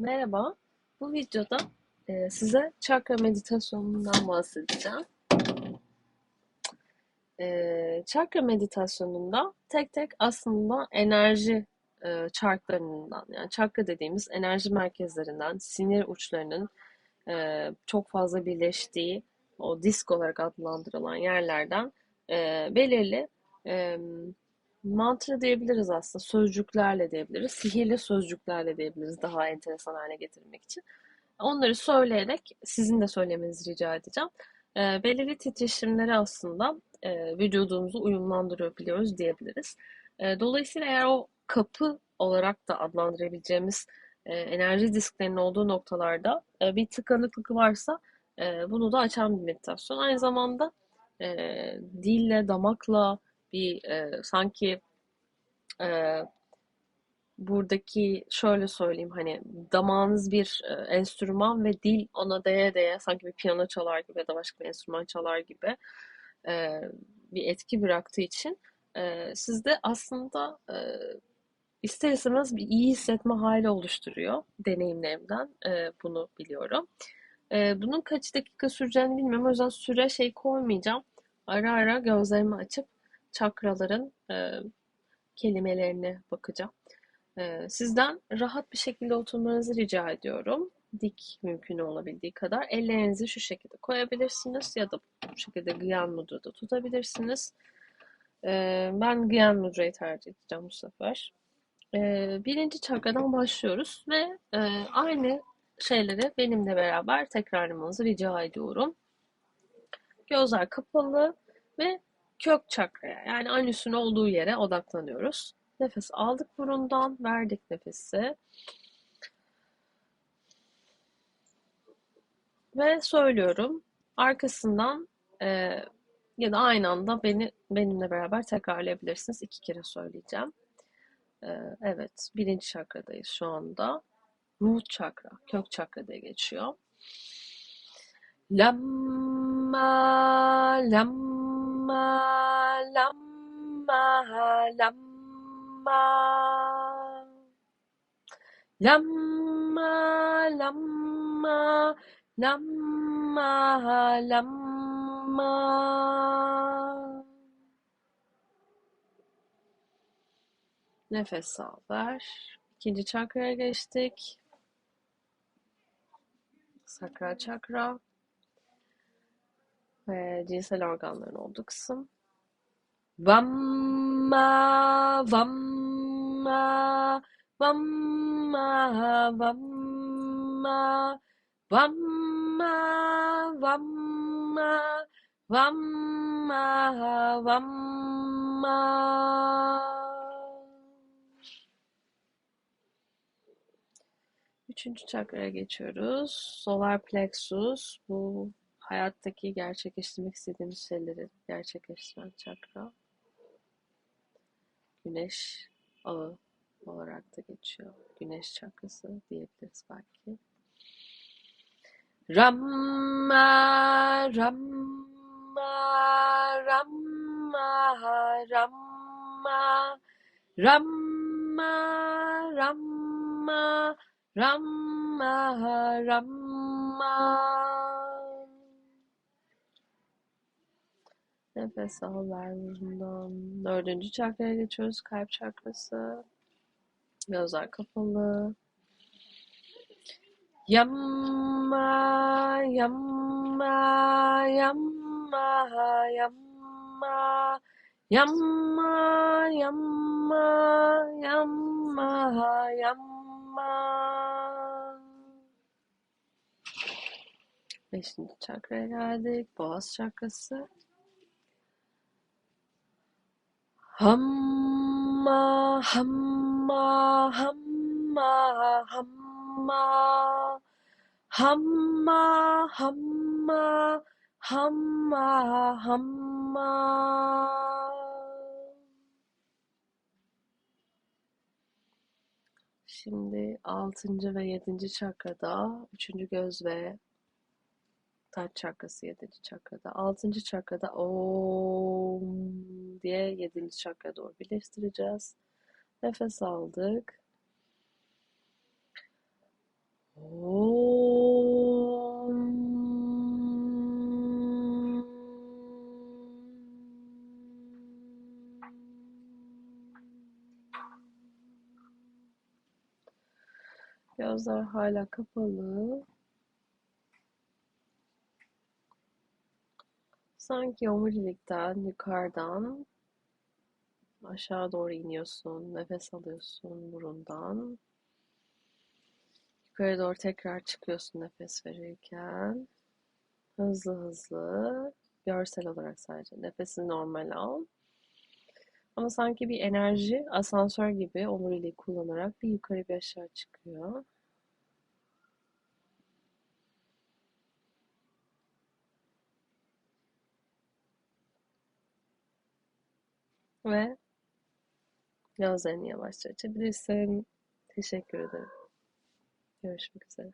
Merhaba, bu videoda e, size çakra meditasyonundan bahsedeceğim. E, çakra meditasyonunda tek tek aslında enerji e, çarklarından, yani çakra dediğimiz enerji merkezlerinden, sinir uçlarının çok fazla birleştiği o disk olarak adlandırılan yerlerden belirli mantra diyebiliriz aslında. Sözcüklerle diyebiliriz. Sihirli sözcüklerle diyebiliriz daha enteresan hale getirmek için. Onları söyleyerek sizin de söylemenizi rica edeceğim. E, belirli titreşimleri aslında e, vücudumuzu uyumlandırabiliyoruz diyebiliriz. E, dolayısıyla eğer o kapı olarak da adlandırabileceğimiz e, enerji disklerinin olduğu noktalarda e, bir tıkanıklık varsa e, bunu da açan bir meditasyon. Aynı zamanda e, dille, damakla, bir e, sanki e, buradaki şöyle söyleyeyim hani damağınız bir e, enstrüman ve dil ona değe değe sanki bir piyano çalar gibi ya da başka bir enstrüman çalar gibi e, bir etki bıraktığı için e, sizde aslında e, ister istemez bir iyi hissetme hali oluşturuyor deneyimlerimden e, bunu biliyorum. E, bunun kaç dakika süreceğini bilmiyorum o yüzden süre şey koymayacağım. Ara ara gözlerimi açıp çakraların e, kelimelerine bakacağım. E, sizden rahat bir şekilde oturmanızı rica ediyorum. Dik mümkün olabildiği kadar. Ellerinizi şu şekilde koyabilirsiniz ya da bu şekilde Gyan Mudra'da tutabilirsiniz. E, ben Gyan Mudra'yı tercih edeceğim bu sefer. E, birinci çakradan başlıyoruz ve e, aynı şeyleri benimle beraber tekrarlamanızı rica ediyorum. Gözler kapalı ve kök çakraya yani anüsün olduğu yere odaklanıyoruz. Nefes aldık burundan, verdik nefesi. Ve söylüyorum. Arkasından e, ya da aynı anda beni benimle beraber tekrarlayabilirsiniz. İki kere söyleyeceğim. E, evet, birinci çakradayız şu anda. Ruh çakra, kök çakra diye geçiyor. Lamma, lamma lamma lamma lamma lamma lamma lamma Nefes al ver. İkinci çakraya geçtik. Sakral çakra ve cinsel organların olduğu kısım. Vamma, vamma, vamma, vamma, vamma, vamma, vamma, vamma. Üçüncü çakraya geçiyoruz. Solar plexus. Bu hayattaki gerçekleştirmek istediğimiz şeyleri gerçekleştiren çakra. Güneş ağı olarak da geçiyor. Güneş çakrası diyebiliriz belki. Ramma, Ramma, Ramma, Ramma, Ramma, Ramma, Ramma, Ramma. Nefes al ver burundan. Dördüncü çakraya geçiyoruz. Kalp çakrası. Gözler kapalı. Yamma, yamma, yamma, yamma, yamma, yamma, yamma, yamma. Beşinci çakraya geldik. Boğaz çakrası. Hamma, hamma, hamma, hamma, hamma, hamma, hamma, hamma. Şimdi altıncı ve yedinci çakrada, üçüncü göz ve kalp çakrası 7. çakrada. 6. çakrada om diye 7. çakra doğru birleştireceğiz. Nefes aldık. Om. Gözler hala kapalı. Sanki omurilikten, yukarıdan aşağı doğru iniyorsun. Nefes alıyorsun burundan. Yukarı doğru tekrar çıkıyorsun nefes verirken. Hızlı hızlı, görsel olarak sadece nefesini normal al. Ama sanki bir enerji asansör gibi omuriliği kullanarak bir yukarı bir aşağı çıkıyor. Ve gözlerini yavaşça açabilirsin. Teşekkür ederim. Görüşmek üzere.